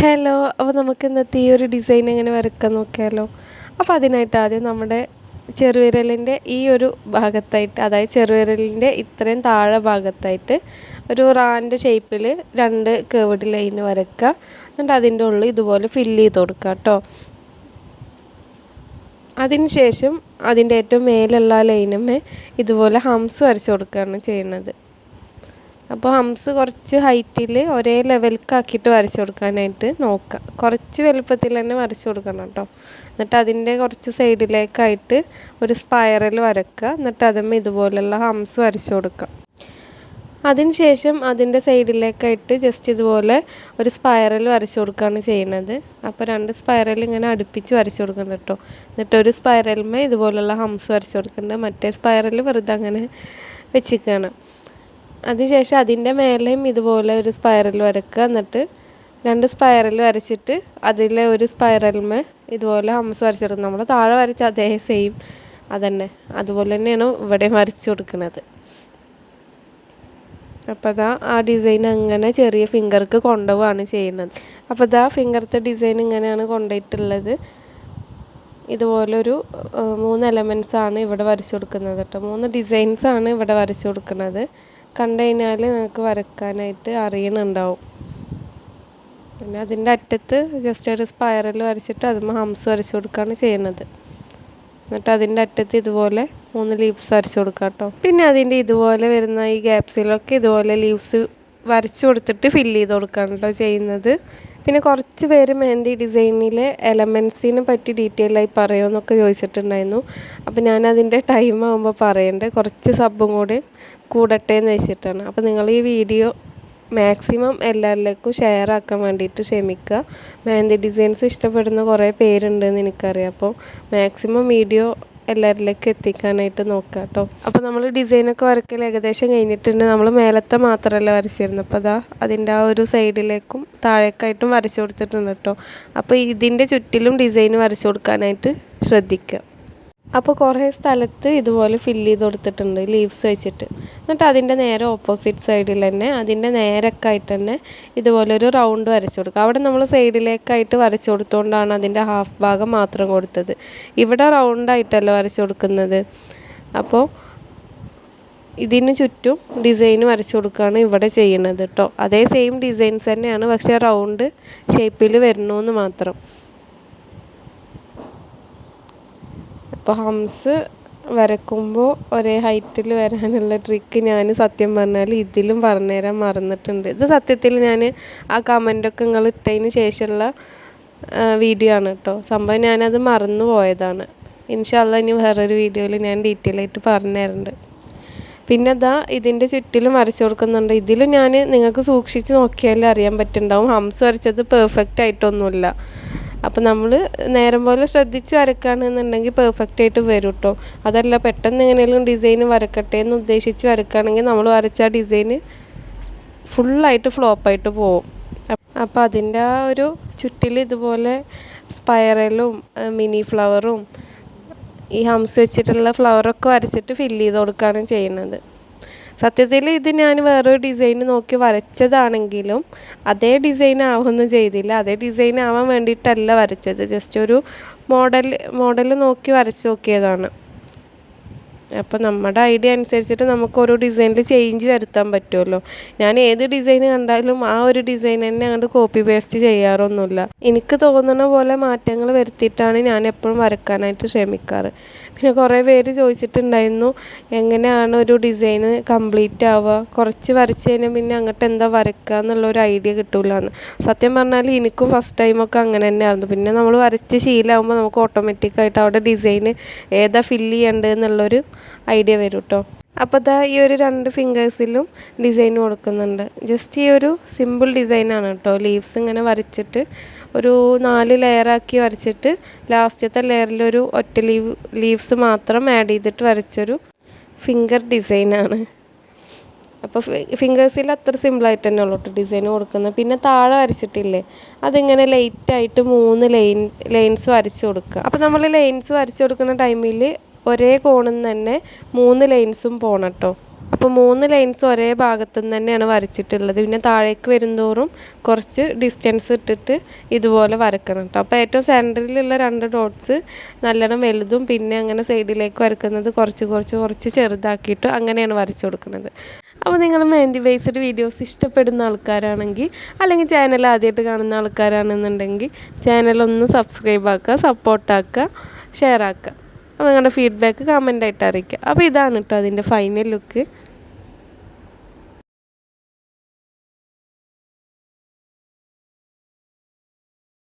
Hello അപ്പോൾ നമുക്ക് ഇന്നത്തെ ഈ ഒരു ഡിസൈൻ എങ്ങനെ വരക്കാൻ നോക്കിയാലോ? അപ്പോൾ അതിനായിട്ട് ആദ്യം നമ്മുടെ ചെറുവിരലിന്റെ ഈ ഒരു ഭാഗത്തായിട്ട് അതായത് ചെറുവിരലിന്റെ ഇത്രയും താഴെ ഭാഗത്തായിട്ട് ഒരു റാന്റെ ഷേപ്പിൽ രണ്ട് കേവഡ് ലൈൻ വരക്കുക എന്നിട്ട് അതിന്റെ ഉള്ളിൽ ഇതുപോലെ ഫില്ല് ചെയ്ത് കൊടുക്കുക കേട്ടോ അതിന് ശേഷം അതിന്റെ ഏറ്റവും മേലുള്ള ലൈനുമേ ഇതുപോലെ ഹംസ് വരച്ച് കൊടുക്കുകയാണ് ചെയ്യുന്നത്. അപ്പോൾ ഹംസ് കുറച്ച് ഹൈറ്റിൽ ഒരേ ലെവൽക്കാക്കിയിട്ട് വരച്ച് കൊടുക്കാനായിട്ട് നോക്കുക കുറച്ച് വലുപ്പത്തിൽ തന്നെ വരച്ച് കൊടുക്കണം കേട്ടോ. എന്നിട്ട് അതിന്റെ കുറച്ച് സൈഡിലേക്കായിട്ട് ഒരു സ്പൈറൽ വരക്കുക. എന്നിട്ട് അതും ഇതുപോലെയുള്ള ഹംസ് വരച്ച് കൊടുക്കുക. അതിനുശേഷം അതിന്റെ സൈഡിലേക്കായിട്ട് ജസ്റ്റ് ഇതുപോലെ ഒരു സ്പൈറൽ വരച്ച് കൊടുക്കുകയാണ് ചെയ്യുന്നത്. അപ്പോൾ രണ്ട് സ്പൈറൽ ഇങ്ങനെ അടുപ്പിച്ച് വരച്ച് കൊടുക്കണം കേട്ടോ. എന്നിട്ട് ഒരു സ്പൈറലിന്മേ ഇതുപോലെയുള്ള ഹംസ് വരച്ച് കൊടുക്കുന്നുണ്ട്. മറ്റേ സ്പൈറൽ വെറുതെ അങ്ങനെ വെച്ചിരിക്കുകയാണ്. അതിനുശേഷം അതിന്റെ മേലെയും ഇതുപോലെ ഒരു സ്പൈറൽ വരക്കുക. എന്നിട്ട് രണ്ട് സ്പൈറൽ വരച്ചിട്ട് അതിലെ ഒരു സ്പൈറലിമേ ഇതുപോലെ ഹംസ് വരച്ചെടുക്കും നമ്മൾ താഴെ വരച്ച അതേ സെയിം അതന്നെ. അതുപോലെ തന്നെയാണ് ഇവിടെ വരച്ച് കൊടുക്കുന്നത്. അപ്പോൾ അതാ ആ ഡിസൈൻ അങ്ങനെ ചെറിയ ഫിംഗർക്ക് കൊണ്ടുപോവാണ് ചെയ്യുന്നത്. അപ്പോൾ അതാ ഫിംഗറത്തെ ഡിസൈൻ ഇങ്ങനെയാണ് കൊണ്ടുപോയിട്ടുള്ളത്. ഇതുപോലൊരു മൂന്ന് എലമെൻസ് ആണ് ഇവിടെ വരച്ചു കൊടുക്കുന്നത് കേട്ടോ. മൂന്ന് ഡിസൈൻസ് ആണ് ഇവിടെ വരച്ചു കൊടുക്കുന്നത്. കണ്ടു കഴിഞ്ഞാൽ നിങ്ങൾക്ക് വരക്കാനായിട്ട് അറിയണുണ്ടാവും. പിന്നെ അതിന്റെ അറ്റത്ത് ജസ്റ്റ് ഒരു സ്പൈറൽ വരച്ചിട്ട് അതിന് ഹംസ് വരച്ച് കൊടുക്കുകയാണ് ചെയ്യുന്നത് എന്നിട്ട് അതിന്റെ അറ്റത്ത് ഇതുപോലെ മൂന്ന് ലീവ്സ് വരച്ച് കൊടുക്കുക കേട്ടോ പിന്നെ അതിന്റെ ഇതുപോലെ വരുന്ന ഈ ഗ്യാപ്സിലൊക്കെ ഇതുപോലെ ലീവ്സ് വരച്ച് കൊടുത്തിട്ട് ഫില്ല് ചെയ്ത് കൊടുക്കുകയാണ് കേട്ടോ ചെയ്യുന്നത്. പിന്നെ കുറച്ച് പേര് മെഹന്തി ഡിസൈനിലെ എലമെൻസിനെ പറ്റി ഡീറ്റെയിൽ ആയി പറയുമെന്നൊക്കെ ചോദിച്ചിട്ടുണ്ടായിരുന്നു. അപ്പോൾ ഞാൻ അതിന്റെ ടൈം ആകുമ്പോൾ പറയണ്ടേ. കുറച്ച് സബും കൂടി കൂടട്ടെ എന്ന് വെച്ചിട്ടാണ്. അപ്പോൾ നിങ്ങൾ ഈ വീഡിയോ മാക്സിമം എല്ലാവരിലേക്കും ഷെയർ ആക്കാൻ വേണ്ടിയിട്ട് ക്ഷമിക്കുക. മെഹന്തി ഡിസൈൻസ് ഇഷ്ടപ്പെടുന്ന കുറേ പേരുണ്ടെന്ന് എനിക്കറിയാം. അപ്പോൾ മാക്സിമം വീഡിയോ എല്ലാവരിലേക്കും എത്തിക്കാനായിട്ട് നോക്കുക കേട്ടോ അപ്പോൾ നമ്മൾ ഡിസൈനൊക്കെ വരക്കൽ ഏകദേശം കഴിഞ്ഞിട്ടുണ്ട്. നമ്മൾ മേലത്തെ മാത്രമല്ല വരച്ചിരുന്നത് അപ്പോൾ അതാ അതിന്റെ ആ ഒരു സൈഡിലേക്കും താഴേക്കായിട്ടും വരച്ചു കൊടുത്തിട്ടുണ്ട് കേട്ടോ അപ്പോൾ ഇതിന്റെ ചുറ്റിലും ഡിസൈൻ വരച്ചു കൊടുക്കാനായിട്ട് ശ്രദ്ധിക്കുക അപ്പോൾ കുറേ സ്ഥലത്ത് ഇതുപോലെ ഫില്ല് ചെയ്ത് കൊടുത്തിട്ടുണ്ട് ലീവ്സ് വെച്ചിട്ട്. എന്നിട്ട് അതിന്റെ നേരെ ഓപ്പോസിറ്റ് സൈഡിൽ തന്നെ അതിന്റെ നേരൊക്കെ ആയിട്ട് തന്നെ ഇതുപോലെ ഒരു റൗണ്ട് വരച്ചു കൊടുക്കുക അവിടെ നമ്മൾ സൈഡിലേക്കായിട്ട് വരച്ചു കൊടുത്തുകൊണ്ടാണ് അതിന്റെ ഹാഫ് ഭാഗം മാത്രം കൊടുത്തത്. ഇവിടെ റൗണ്ടായിട്ടല്ലോ വരച്ചു കൊടുക്കുന്നത്. അപ്പോൾ ഇതിന് ചുറ്റും ഡിസൈൻ വരച്ചു കൊടുക്കുകയാണ് ഇവിടെ ചെയ്യുന്നത് കേട്ടോ അതേ സെയിം ഡിസൈൻസ് തന്നെയാണ് പക്ഷേ റൗണ്ട് ഷേപ്പിൽ വരണമെന്ന് മാത്രം. അപ്പോൾ ഹംസ് വരക്കുമ്പോൾ ഒരേ ഹൈറ്റിൽ വരാനുള്ള ട്രിക്ക് ഞാൻ സത്യം പറഞ്ഞാൽ ഇതിലും പറഞ്ഞുതരാൻ മറന്നിട്ടുണ്ട്. ഇത് സത്യത്തിൽ ഞാൻ ആ കമന്റൊക്കെ നിങ്ങൾ ഇട്ടതിന് ശേഷമുള്ള വീഡിയോ ആണ് കേട്ടോ സംഭവം ഞാനത് മറന്നു പോയതാണ്. ഇൻഷാല്ല ഇനി വേറൊരു വീഡിയോയിൽ ഞാൻ ഡീറ്റെയിൽ ആയിട്ട് പറഞ്ഞു തരുന്നുണ്ട് പിന്നെ അതാ ഇതിന്റെ ചുറ്റിലും വരച്ചു കൊടുക്കുന്നുണ്ട്. ഇതിലും ഞാൻ നിങ്ങൾക്ക് സൂക്ഷിച്ച് നോക്കിയാലേ അറിയാൻ പറ്റുന്നുണ്ടാവും ഹംസ് വരച്ചത് പെർഫെക്റ്റ് ആയിട്ടൊന്നുമില്ല അപ്പോൾ നമ്മൾ നേരം പോലെ ശ്രദ്ധിച്ച് വരക്കുകയാണെന്നുണ്ടെങ്കിൽ പെർഫെക്റ്റ് ആയിട്ട് വരും കേട്ടോ അതല്ല പെട്ടെന്ന് എങ്ങനെയെങ്കിലും ഡിസൈൻ വരക്കട്ടെ എന്ന് ഉദ്ദേശിച്ച് വരക്കുകയാണെങ്കിൽ നമ്മൾ വരച്ച ആ ഡിസൈന് ഫുള്ളായിട്ട് ഫ്ലോപ്പായിട്ട് പോവും. അപ്പോൾ അതിന്റെ ആ ഒരു ചുറ്റിൽ ഇതുപോലെ സ്പൈറലും മിനി ഫ്ലവറും ഈ ഹംസ് വെച്ചിട്ടുള്ള ഫ്ലവറൊക്കെ വരച്ചിട്ട് ഫില്ല് ചെയ്ത് കൊടുക്കുകയാണ് ചെയ്യുന്നത്. സത്യത്തിൽ ഇത് ഞാൻ വേറൊരു ഡിസൈൻ നോക്കി വരച്ചതാണെങ്കിലും അതേ ഡിസൈൻ ആവുമൊന്നും ചെയ്തില്ല. അതേ ഡിസൈൻ ആവാൻ വേണ്ടിയിട്ടല്ല വരച്ചത്. ജസ്റ്റ് ഒരു മോഡൽ മോഡൽ നോക്കി വരച്ച് നോക്കിയതാണ്. അപ്പോൾ നമ്മുടെ ഐഡിയ അനുസരിച്ചിട്ട് നമുക്ക് ഓരോ ഡിസൈനിൽ ചേഞ്ച് വരുത്താൻ പറ്റുമല്ലോ ഞാൻ ഏത് ഡിസൈൻ കണ്ടാലും ആ ഒരു ഡിസൈൻ തന്നെ അങ്ങോട്ട് കോപ്പി പേസ്റ്റ് ചെയ്യാറൊന്നുമില്ല. എനിക്ക് തോന്നുന്ന പോലെ മാറ്റങ്ങൾ വരുത്തിയിട്ടാണ് ഞാൻ എപ്പോഴും വരക്കാനായിട്ട് ശ്രമിക്കാറ്. പിന്നെ കുറേ പേര് ചോദിച്ചിട്ടുണ്ടായിരുന്നു എങ്ങനെയാണ് ഒരു ഡിസൈൻ കംപ്ലീറ്റ് ആവുക? കുറച്ച് വരച്ച് കഴിഞ്ഞാൽ പിന്നെ അങ്ങോട്ട് എന്താ വരക്കുക എന്നുള്ളൊരു ഐഡിയ കിട്ടില്ല എന്ന് സത്യം പറഞ്ഞാൽ എനിക്കും ഫസ്റ്റ് ടൈമൊക്കെ അങ്ങനെ തന്നെയായിരുന്നു. പിന്നെ നമ്മൾ വരച്ച് ശീലമാകുമ്പോൾ നമുക്ക് ഓട്ടോമാറ്റിക്കായിട്ട് അവിടെ ഡിസൈൻ ഏതാ ഫില്ല് ചെയ്യേണ്ടത് എന്നുള്ളൊരു ഐഡിയ വരും കേട്ടോ അപ്പോൾ ദാ ഈ ഒരു രണ്ട് ഫിംഗേഴ്സിലും ഡിസൈൻ കൊടുക്കുന്നുണ്ട്. ജസ്റ്റ് ഈ ഒരു സിമ്പിൾ ഡിസൈനാണ് കേട്ടോ ലീവ്സ് ഇങ്ങനെ വരച്ചിട്ട് ഒരു നാല് ലെയറാക്കി വരച്ചിട്ട് ലാസ്റ്റത്തെ ലെയറിലൊരു ഒറ്റ ലീവ് ലീവ്സ് മാത്രം ആഡ് ചെയ്തിട്ട് വരച്ചൊരു ഫിംഗർ ഡിസൈനാണ് അപ്പോൾ ഫിംഗേഴ്സിൽ അത്ര സിമ്പിളായിട്ട് തന്നെ ഉള്ളൂ കേട്ടോ ഡിസൈൻ കൊടുക്കുന്നത്. പിന്നെ താഴെ വരച്ചിട്ടില്ലേ? അതിങ്ങനെ ലൈറ്റായിട്ട് മൂന്ന് ലൈൻ ലൈൻസ് വരച്ച് കൊടുക്കുക. അപ്പോൾ നമ്മൾ ലൈൻസ് വരച്ച് കൊടുക്കുന്ന ടൈമിൽ ഒരേ കോണിൽ നിന്ന് തന്നെ മൂന്ന് ലൈൻസും പോകണം കേട്ടോ. അപ്പോൾ മൂന്ന് ലൈൻസ് ഒരേ ഭാഗത്തു നിന്ന് തന്നെയാണ് വരച്ചിട്ടുള്ളത്. പിന്നെ താഴേക്ക് വരുന്തോറും കുറച്ച് ഡിസ്റ്റൻസ് ഇട്ടിട്ട് ഇതുപോലെ വരക്കണം കേട്ടോ. അപ്പോൾ ഏറ്റവും സെന്ററിലുള്ള രണ്ട് ഡോട്ട്സ് നല്ലോണം വലുതും പിന്നെ അങ്ങനെ സൈഡിലേക്ക് വരക്കുന്നത് കുറച്ച് കുറച്ച് കുറച്ച് ചെറുതാക്കിയിട്ട് അങ്ങനെയാണ് വരച്ചു കൊടുക്കുന്നത്. അപ്പോൾ നിങ്ങൾ മെഹന്തി ബേസ്ഡ് വീഡിയോസ് ഇഷ്ടപ്പെടുന്ന ആൾക്കാരാണെങ്കിൽ അല്ലെങ്കിൽ ചാനൽ ആദ്യമായിട്ട് കാണുന്ന ആൾക്കാരാണെന്നുണ്ടെങ്കിൽ ചാനലൊന്ന് സബ്സ്ക്രൈബ് ആക്കുക സപ്പോർട്ടാക്കുക ഷെയർ ആക്കുക. അപ്പോൾ നിങ്ങളുടെ ഫീഡ്ബാക്ക് കമന്റായിട്ട് അറിയിക്കുക. അപ്പോൾ ഇതാണ് കേട്ടോ അതിന്റെ ഫൈനൽ ലുക്ക്